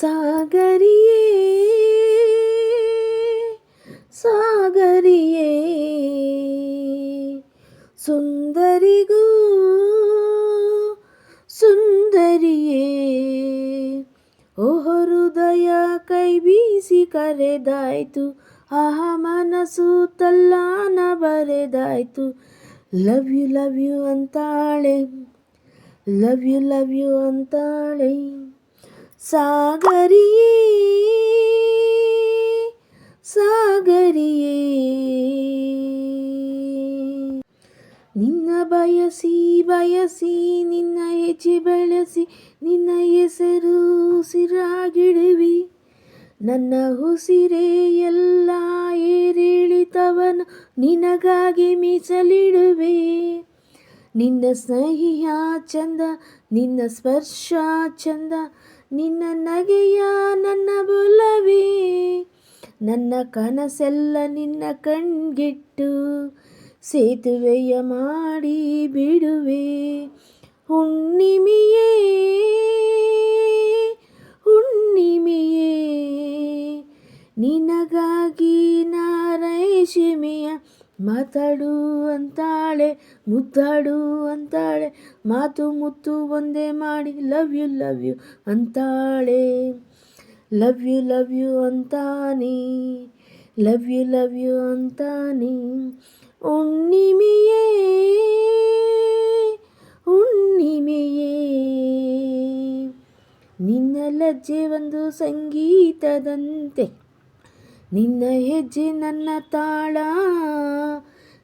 ಸಾಗರಿಯೇ ಸಾಗರಿಯೇ. ಸುಂದರಿಗೂ ಸುಂದರಿಯೇ. ಓ ಹೃದಯ, ಕೈ ಬೀಸಿ ಕರೆದಾಯ್ತು. ಆಹ ಮನಸ್ಸು ತಲ್ಲಾನ ಬರೆದಾಯ್ತು. ಲವ್ ಯು ಲವ್ ಯು ಅಂತಾಳೆ. ಲವ್ ಯು ಲವ್ ಯು ಅಂತಾಳೆ. ಸಾಗರಿಯೇ ಸಾಗರಿಯೇ. ನಿನ್ನ ಬಯಸಿ ಬಯಸಿ, ನಿನ್ನ ಹೆಜ್ಜೆ ಬೆಳೆಸಿ, ನಿನ್ನ ಹೆಸರು ಉಸಿರಾಗಿಡುವಿ. ನನ್ನ ಉಸಿರೇ ಎಲ್ಲ ಏರಿಳಿತವನು, ನಿನಗಾಗಿ ಮೀಸಲಿಡುವೆ. ನಿನ್ನ ಸ್ನೇಹಿಯ ಚಂದ, ನಿನ್ನ ಸ್ಪರ್ಶ ಚಂದ ನಿನ್ನ ನಗೆಯ ನನ್ನ ಬೊಲವೇ, ನನ್ನ ಕನಸೆಲ್ಲ ನಿನ್ನ ಕಣ್ಗಿಟ್ಟು, ಸೇತುವೆಯ ಮಾಡಿ ಬಿಡುವೆ. ಹುಣ್ಣಿಮೆಯೇ ಹುಣ್ಣಿಮೆಯೇ, ನಿನಗಾಗಿ ನಾರೈಶಿಮೆಯ ಮಾತಾಡು ಅಂತಾಳೆ, ಮುದ್ದಾಡು ಅಂತಾಳೆ, ಮಾತು ಮುತ್ತು ಒಂದೇ ಮಾಡಿ ಲವ್ ಯು ಲವ್ ಯು ಅಂತಾಳೆ. ಲವ್ ಯು ಲವ್ ಯು ಅಂತಾನೆ ಲವ್ ಯು ಲವ್ ಯು ಅಂತಾನೆ. ಹುಣ್ಣಿಮೆಯೇ ಉಣ್ಣಿಮೆಯೇ ನಿನ್ನ ಲಜ್ಜೆ ಒಂದು ಸಂಗೀತದಂತೆ. ನಿನ್ನ ಹೆಜ್ಜೆ ನನ್ನ ತಾಳ,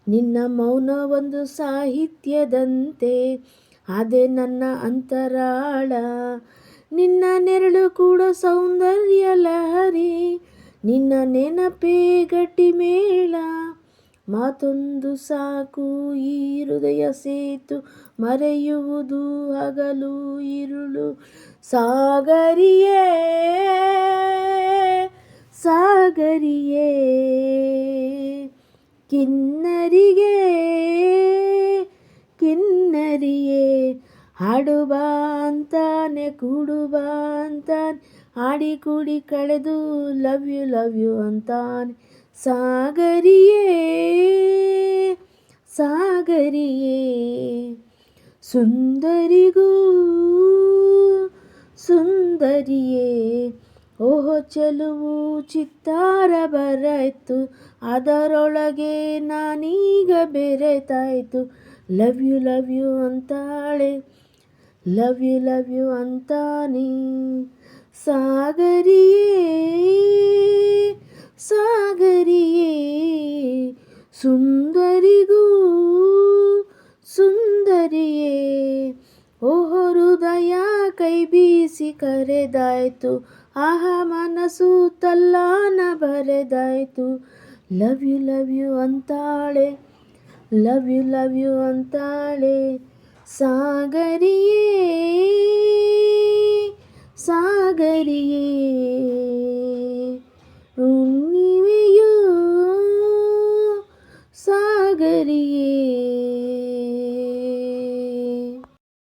ನಿನ್ನ ಮೌನ ಒಂದು ಸಾಹಿತ್ಯದಂತೆ ಅದೇ ನನ್ನ ಅಂತರಾಳ. ನಿನ್ನ ನೆರಳು ಕೂಡ ಸೌಂದರ್ಯ ಲಹರಿ, ನಿನ್ನ ನೆನಪೇ ಗಟ್ಟಿ ಮೇಳ. ಮಾತೊಂದು ಸಾಕು, ಈ ಹೃದಯ ಸೇತು, ಮರೆಯುವುದು ಹಗಲು, ಇರುಳು ಸಾಗರಿಯೇ. ಸಾಗರಿಯೇ ಕಿನ್ನರಿಗೆ ಕಿನ್ನರಿಯೇ ಹಾಡುವ ಅಂತಾನೆ ಕೂಡುವ ಅಂತಾನೆ ಹಾಡಿ ಕೂಡಿ ಕಳೆದು ಲವ್ ಯು ಲವ್ ಯು ಅಂತಾನೆ ಸಾಗರಿಯೇ ಸಾಗರಿಯೇ ಸುಂದರಿಗೂ ಸುಂದರಿಯೇ ಓಹೋ ಚೆಲುವು ಚಿತ್ತಾರ ಬರಾಯ್ತು ಅದರೊಳಗೆ ನಾನೀಗ ಬೆರೆತಾಯ್ತು. ಲವ್ ಯು ಲವ್ ಯು ಅಂತಾಳೆ ಲವ್ ಯು ಲವ್ ಯು ಅಂತಾನೆ. ಸಾಗರಿಯೇ ಸಾಗರಿಯೇ, ಸುಂದರಿಗೂ ಸುಂದರಿಯೇ. ಓಹೋ ಹೃದಯ, ಕೈ ಬೀಸಿ ಕರೆದಾಯ್ತು. ಆಹ ಮನಸ್ಸು ತಲ್ಲಾನ ಬರೆದಾಯ್ತು. ಲವ್ ಯು ಲವ್ ಯು ಅಂತಾಳೆ ಲವ್ ಯು ಲವ್ ಯು ಅಂತಾಳೆ. ಸಾಗರಿಯೇ ಸಾಗರಿಯೇ.